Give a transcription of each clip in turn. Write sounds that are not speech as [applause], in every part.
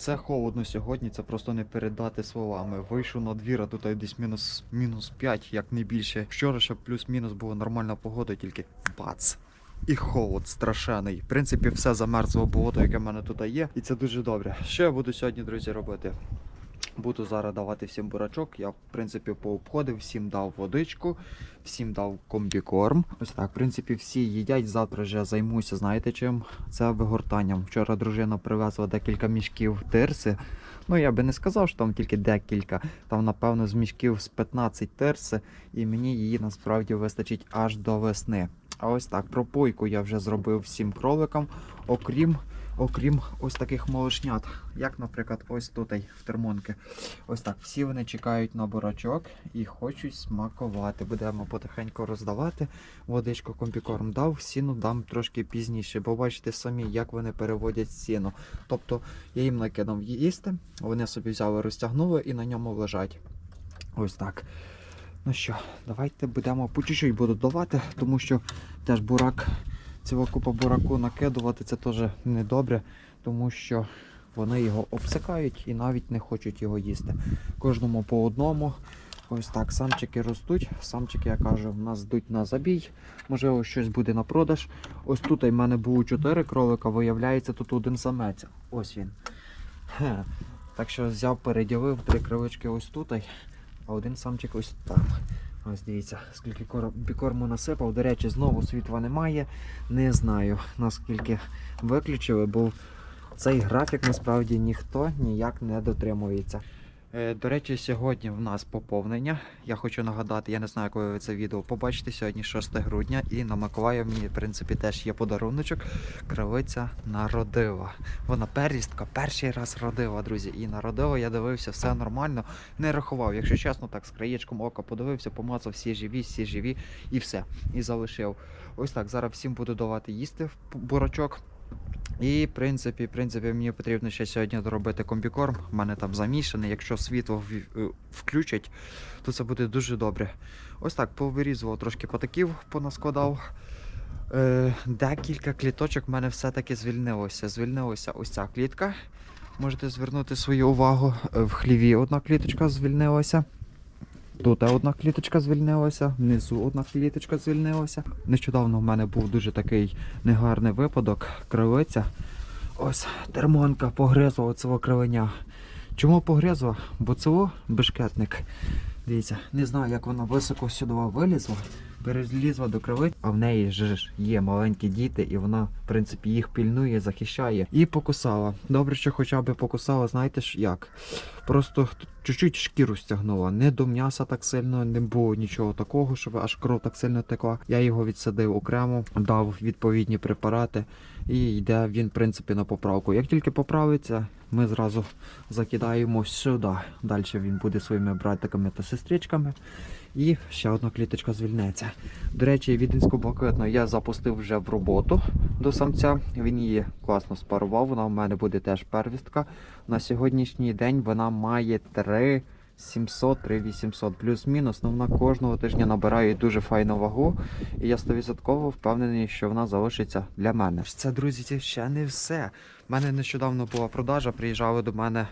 Це холодно сьогодні, це просто не передати словами. Вийшов на двір, а тут десь мінус, мінус 5, як не більше. Вчора ще плюс-мінус була нормальна погода, тільки бац. І холод страшений. В принципі, все замерзло болото, яке в мене тут є, і це дуже добре. Що я буду сьогодні, друзі, робити? Буду зараз давати всім бурачок. Я, в принципі, пообходив, всім дав водичку, всім дав комбікорм. Ось так, в принципі, всі їдять. Завтра вже займуся, знаєте чим? Це вигортанням. Вчора дружина привезла декілька мішків тирси. Ну, я би не сказав, що там тільки декілька. Там, напевно, з мішків з 15 тирси, і мені її насправді вистачить аж до весни. А ось так, пропойку я вже зробив всім кроликам, окрім окрім ось таких молочнят, як, наприклад, ось тут в термонки. Ось так. Всі вони чекають на бурачок і хочуть смакувати. Будемо потихеньку роздавати. Водичку комбікорм дав, сіну дам трошки пізніше, бо бачите самі, як вони переводять сіно. Тобто я їм накинув їсти, вони собі взяли, розтягнули і на ньому лежать. Ось так. Ну що, давайте будемо по чуть-чуть буду давати, тому що теж бурак ціла купа бураку накидувати це теж недобре, тому що вони його обсикають і навіть не хочуть його їсти. Кожному по одному. Ось так, самчики ростуть. Самчики, я кажу, в нас йдуть на забій. Можливо, щось буде на продаж. Ось тут в мене було 4 кролика, виявляється, тут один самець. Ось він. Хе. Так що взяв, переділив три крилички ось тут, а один самчик ось там. Ось дивіться, скільки бікорму насипав. До речі, знову світла немає. Не знаю наскільки виключили, бо цей графік насправді ніхто ніяк не дотримується. Е, До речі, сьогодні в нас поповнення. Я хочу нагадати, я не знаю, коли ви це відео побачите. Сьогодні 6 грудня, і на Миколая мені, в принципі, теж є подаруночок. Кравиця народила. Вона первістка, перший раз родила, друзі. І народила, я дивився, все нормально. Не рахував, якщо чесно, так з краєчком ока подивився, помацав, всі живі, всі живі, і все. І залишив. Ось так. Зараз всім буду давати їсти в бурачок. І, в принципі, в принципі, мені потрібно ще сьогодні доробити комбікорм. У мене там замішаний. Якщо світло е, включать, то це буде дуже добре. Ось так, повирізував трошки патаків, понаскладав. Е, декілька кліточок в мене все-таки звільнилося. Звільнилася ось ця клітка. Можете звернути свою увагу. Е, В хліві одна кліточка звільнилася. Тут одна кліточка звільнилася, внизу одна кліточка звільнилася. Нещодавно в мене був дуже такий негарний випадок. Кривиця. Ось термонка погризла оцього кривеня. Чому погризла? Бо цього бешкетник. Дивіться, не знаю, як вона високо сюди вилізла, перелізла до криви, а в неї ж є маленькі діти, і вона, в принципі, їх пільнує, захищає. І покусала. Добре, що хоча б покусала, знаєте ж як? Просто чуть-чуть шкіру стягнула. Не до м'яса так сильно, не було нічого такого, щоб аж кров так сильно текла. Я його відсадив окремо, дав відповідні препарати, і йде він, в принципі, на поправку. Як тільки поправиться, ми зразу закидаємо сюди. Далі він буде своїми братиками та сестричками. І ще одна кліточка звільнеться. До речі, віденську блакитну я запустив вже в роботу до самця. Він її класно спарував. Вона в мене буде теж первістка. На сьогоднішній день вона має 3 700, 3 800 плюс-мінус. Ну, вона кожного тижня набирає дуже файну вагу. І я 100% впевнений, що вона залишиться для мене. Це, друзі, це ще не все. У мене нещодавно була продажа, приїжджали до мене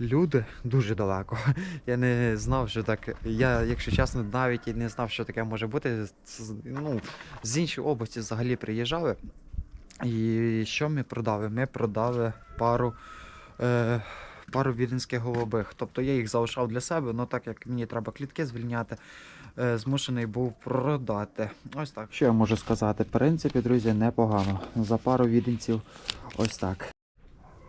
люди дуже далеко. [laughs] Я не знав, що так. Я, якщо чесно, навіть і не знав, що таке може бути. Ну, з іншої області взагалі приїжджали. І що ми продали? Ми продали пару. Е, Пару віденських голубих. Тобто я їх залишав для себе, але так як мені треба клітки звільняти, е, змушений був продати. Ось так. Що я можу сказати? В принципі, друзі, непогано. За пару віденців ось так.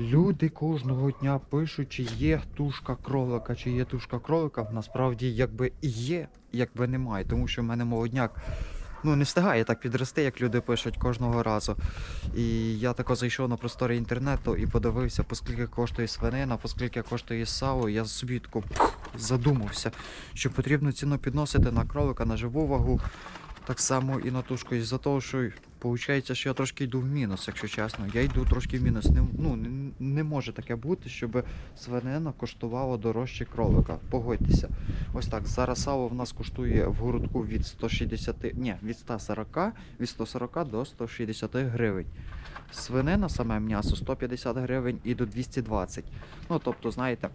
Люди кожного дня пишуть, чи є тушка кролика, чи є тушка кролика. Насправді, якби і є, якби немає, тому що в мене молодняк ну, не встигає так підрости, як люди пишуть кожного разу. І я тако зайшов на простори інтернету і подивився, поскільки коштує свинина, поскільки коштує сало. Я собі тако задумався, що потрібно ціну підносити на кролика, на живу вагу, так само і на тушку. Із-за того, що Получається, що я трошки йду в мінус, якщо чесно. Я йду трошки в мінус. Не, ну, не, не може таке бути, щоб свинина коштувала дорожче кролика. Погодьтеся. Ось так. Зараз сало в нас коштує в городку від 160, ні, від 140, від 140 до 160 гривень. Свинина, саме м'ясо 150 гривень і до 220. Ну, тобто, знаєте,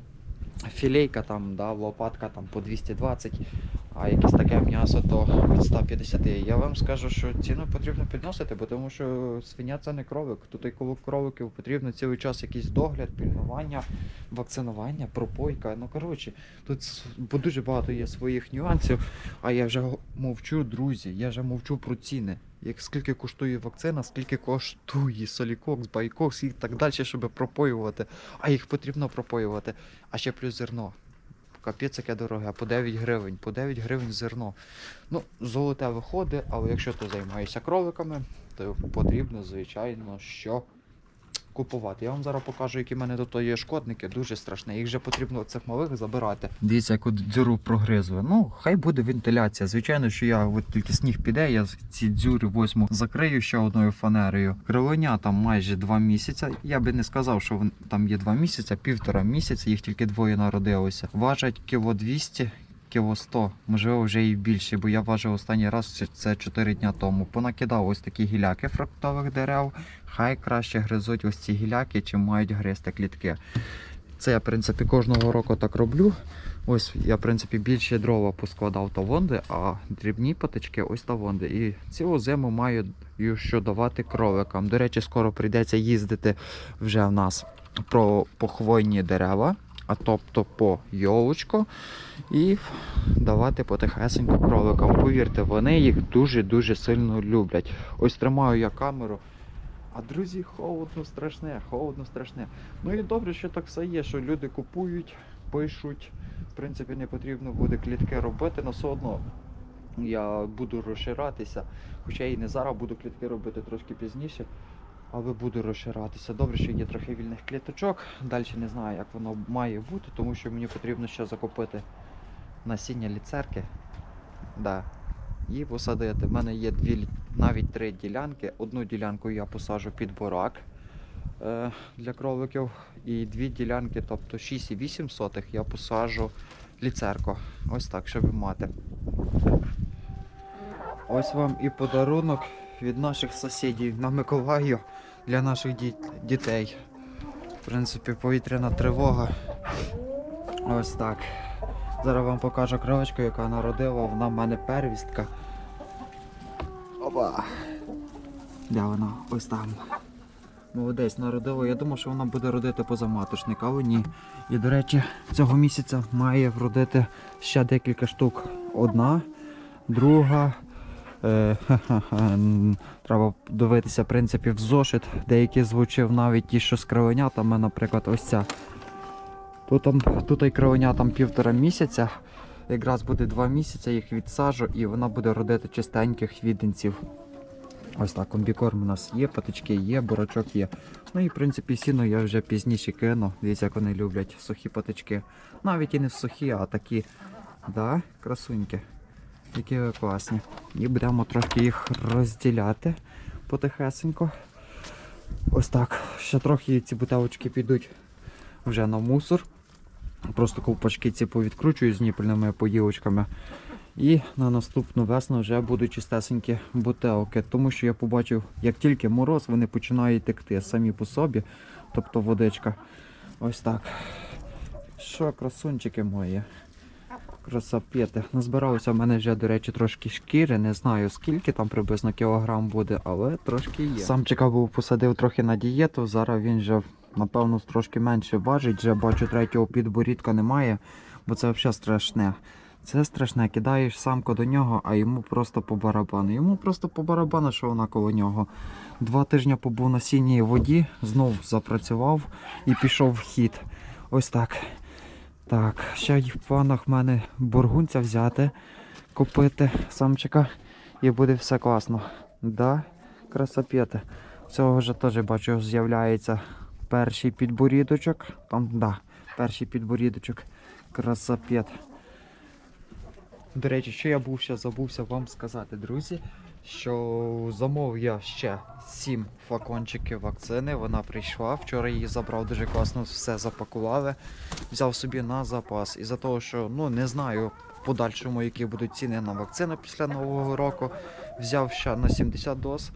філейка там, да, лопатка там по 220, а якесь таке м'ясо то від 150. Я вам скажу, що ціну потрібно підносити, бо тому що свиня це не кролик. Тут і коло кроликів потрібно цілий час якийсь догляд, пільнування, вакцинування, пропойка. Ну коротше, тут дуже багато є своїх нюансів. А я вже мовчу, друзі, я вже мовчу про ціни. Як скільки коштує вакцина, скільки коштує солікокс, байкокс і так далі, щоб пропоювати. А їх потрібно пропоювати. А ще плюс зерно. Капець яке дороге, по 9 гривень, по 9 гривень зерно. Ну, золоте виходить, але якщо ти займаєшся кроликами, то потрібно, звичайно, що купувати. Я вам зараз покажу, які в мене тут є шкодники, дуже страшне. Їх вже потрібно цих малих забирати. Дивіться, яку дзюру прогризли. Ну, хай буде вентиляція. Звичайно, що я от тільки сніг піде, я ці дзюри возьму, закрию ще одною фанерою. Кривоня там майже два місяці. Я би не сказав, що там є два місяці, півтора місяця, їх тільки двоє народилося. Важать кіло 200, кіло 100, можливо, вже і більше, бо я важив останній раз це- це 4 дня тому. Понакидав ось такі гіляки фруктових дерев. Хай краще гризуть ось ці гіляки, чим мають гризти клітки. Це я, в принципі, кожного року так роблю. Ось я, в принципі, більше дрова поскладав тавонди, а дрібні патички ось тавонди. І цілу зиму маю що давати кроликам. До речі, скоро прийдеться їздити вже в нас про по хвойні дерева, а тобто по йолочку, і давати потихесеньку кроликам. Повірте, вони їх дуже-дуже сильно люблять. Ось тримаю я камеру. А друзі, холодно страшне, холодно страшне. Ну і добре, що так все є, що люди купують, пишуть. В принципі, не потрібно буде клітки робити, але все одно я буду розширатися. Хоча і не зараз буду клітки робити трошки пізніше, але буду розширатися. Добре, що є трохи вільних кліточок. Далі не знаю, як воно має бути, тому що мені потрібно ще закупити насіння ліцерки. Да. І посадити. В мене є дві, навіть три ділянки. Одну ділянку я посаджу під борак е, для кроликів. І дві ділянки, тобто 6,8 я посаджу ліцерко. Ось так, щоб мати. Ось вам і подарунок від наших сусідів на Миколаю для наших діт- дітей. В принципі, повітряна тривога. Ось так. Зараз вам покажу кровочку, яка народила. Вона в мене первістка. Опа. Де вона? Ось там. Молодець народила. Я думав, що вона буде родити позаматочник, але ні. І, до речі, цього місяця має вродити ще декілька штук. Одна, друга. Е, Треба дивитися, в зошит. Деякі звучив навіть ті, що з кривенятами, наприклад, ось ця. Тут, там, тут і кривеня там півтора місяця. Якраз буде два місяці, їх відсаджу, і вона буде родити чистеньких віденців. Ось так, комбікорм у нас є, патички є, бурачок є. Ну і в принципі сіно я вже пізніше кину. Дивіться, як вони люблять сухі патички. Навіть і не сухі, а такі, да, красуньки. Які класні. І будемо трошки їх розділяти потихесенько. Ось так. Ще трохи ці бутелочки підуть вже на мусор. Просто ковпачки ці повідкручую з ніпельними поділочками. І на наступну весну вже будуть чистесенькі бутелки. Тому що я побачив, як тільки мороз, вони починають текти самі по собі. Тобто водичка. Ось так. Що, красунчики мої? Красапети. Назбиралося в мене вже, до речі, трошки шкіри. Не знаю скільки там приблизно кілограм буде, але трошки є. Самчика був посадив трохи на дієту. Зараз він вже, напевно, трошки менше важить. Вже бачу, третього підборідка немає, бо це взагалі страшне. Це страшне, кидаєш самку до нього, а йому просто по барабану. Йому просто по барабану, що вона коло нього. Два тижні побув на сіній воді, знов запрацював і пішов в хід. Ось так. Так, ще й в планах в мене бургунця взяти, купити самчика і буде все класно. Да, красапети. Цього вже теж бачу, з'являється перший підборідочок. Там, да, перший підборідочок. Красапет. До речі, що я був ще забувся вам сказати, друзі, що замовив я ще 7 флакончиків вакцини. Вона прийшла. Вчора її забрав дуже класно, все запакували. Взяв собі на запас. Із-за того, що ну не знаю в подальшому, які будуть ціни на вакцину після нового року. Взяв ще на 70 доз.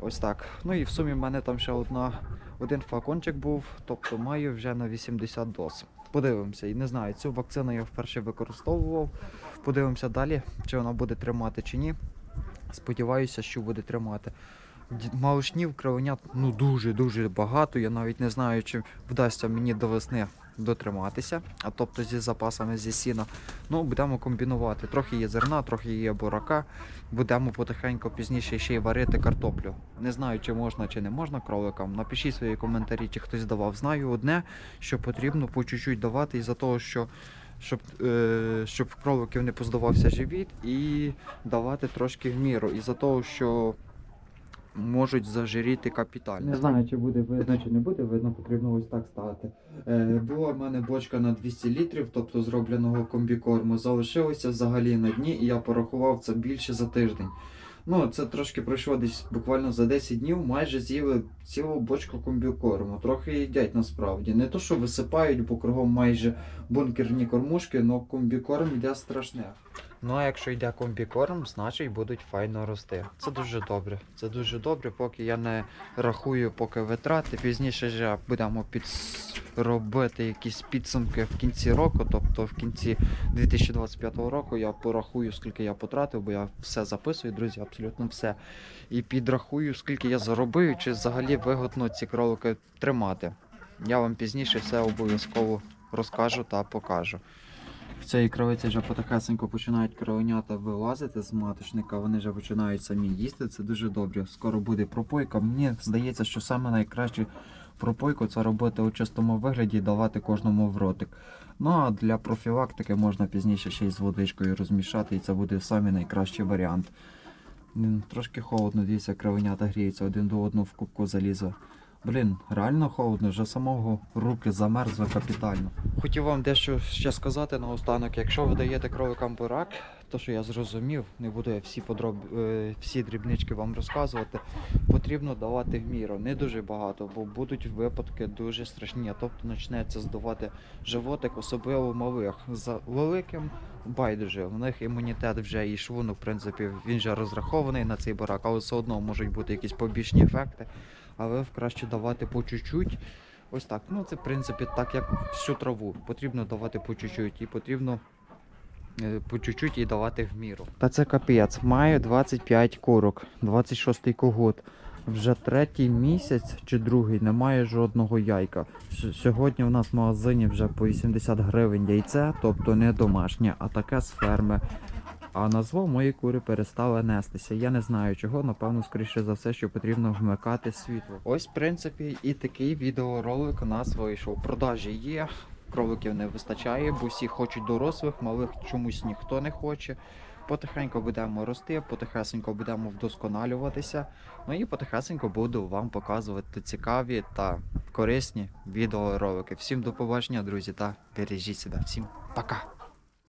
Ось так. Ну і в сумі в мене там ще одна, один флакончик був, тобто маю вже на 80 доз. Подивимося. І не знаю, цю вакцину я вперше використовував. Подивимося далі, чи вона буде тримати чи ні. Сподіваюся, що буде тримати. Малышнів, кровенят ну дуже-дуже багато. Я навіть не знаю, чи вдасться мені до весни дотриматися, а тобто зі запасами зі сіна. Ну, будемо комбінувати. Трохи є зерна, трохи є бурака. Будемо потихеньку пізніше ще й варити картоплю. Не знаю, чи можна, чи не можна кроликам. Напишіть свої коментарі, чи хтось давав. Знаю одне, що потрібно по чуть-чуть давати із-за того, що щоб, е, щоб в кроликів не поздавався живіт і давати трошки в міру. Із-за того, що можуть зажиріти капітально. Не знаю, чи буде видно, чи не буде видно, потрібно ось так ставити. Е, була в мене бочка на 200 літрів, тобто зробленого комбікорму. Залишилося взагалі на дні, і я порахував це більше за тиждень. Ну, це трошки пройшло десь буквально за 10 днів, майже з'їли цілу бочку комбікорму. Трохи їдять насправді. Не то, що висипають, бо кругом майже бункерні кормушки, але комбікорм йде страшне. Ну а якщо йде комбікорм, значить будуть файно рости. Це дуже добре. Це дуже добре, поки я не рахую поки витрати. Пізніше вже будемо підробити якісь підсумки в кінці року, тобто в кінці 2025 року я порахую, скільки я потратив, бо я все записую, друзі, абсолютно все. І підрахую, скільки я заробив, чи взагалі вигодно ці кролики тримати. Я вам пізніше все обов'язково розкажу та покажу. В цій кровиці вже потихесенько починають кровенята вилазити з маточника, вони вже починають самі їсти. Це дуже добре. Скоро буде пропойка. Мені здається, що найкраще пропойку це робити у чистому вигляді і давати кожному в ротик. Ну а для профілактики можна пізніше ще й з водичкою розмішати, і це буде самий найкращий варіант. Трошки холодно, дивіться, кривенята гріються один до одного в кубку заліза. Блін, реально холодно, вже самого руки замерзли капітально. Хотів вам дещо ще сказати наостанок. Якщо ви даєте кроликам бурак, то що я зрозумів, не буду я всі подроб... е, всі дрібнички вам розказувати. Потрібно давати в міру, не дуже багато, бо будуть випадки дуже страшні. Тобто почнеться здувати животик, особливо малих. За великим байдуже. У них імунітет вже і шлунок, в принципі, він вже розрахований на цей бурак, але все одно можуть бути якісь побічні ефекти. Але краще давати по чуть-чуть. Ось так. Ну це в принципі так, як всю траву. Потрібно давати по чуть-чуть і потрібно е, по чуть-чуть і давати в міру. Та це капець. Маю 25 курок, 26 когут. Вже третій місяць чи другий немає жодного яйка. Сьогодні в нас в магазині вже по 80 гривень яйце, тобто не домашнє, а таке з ферми. А назву мої кури перестали нестися. Я не знаю чого, напевно, скоріше за все, що потрібно вмикати світло. Ось, в принципі, і такий відеоролик у нас вийшов. Продажі є, кроликів не вистачає, бо всі хочуть дорослих, малих чомусь ніхто не хоче. Потихеньку будемо рости, потихесенько будемо вдосконалюватися. Ну і потихесенько буду вам показувати цікаві та корисні відеоролики. Всім до побачення, друзі, та бережіть себе. Всім пока!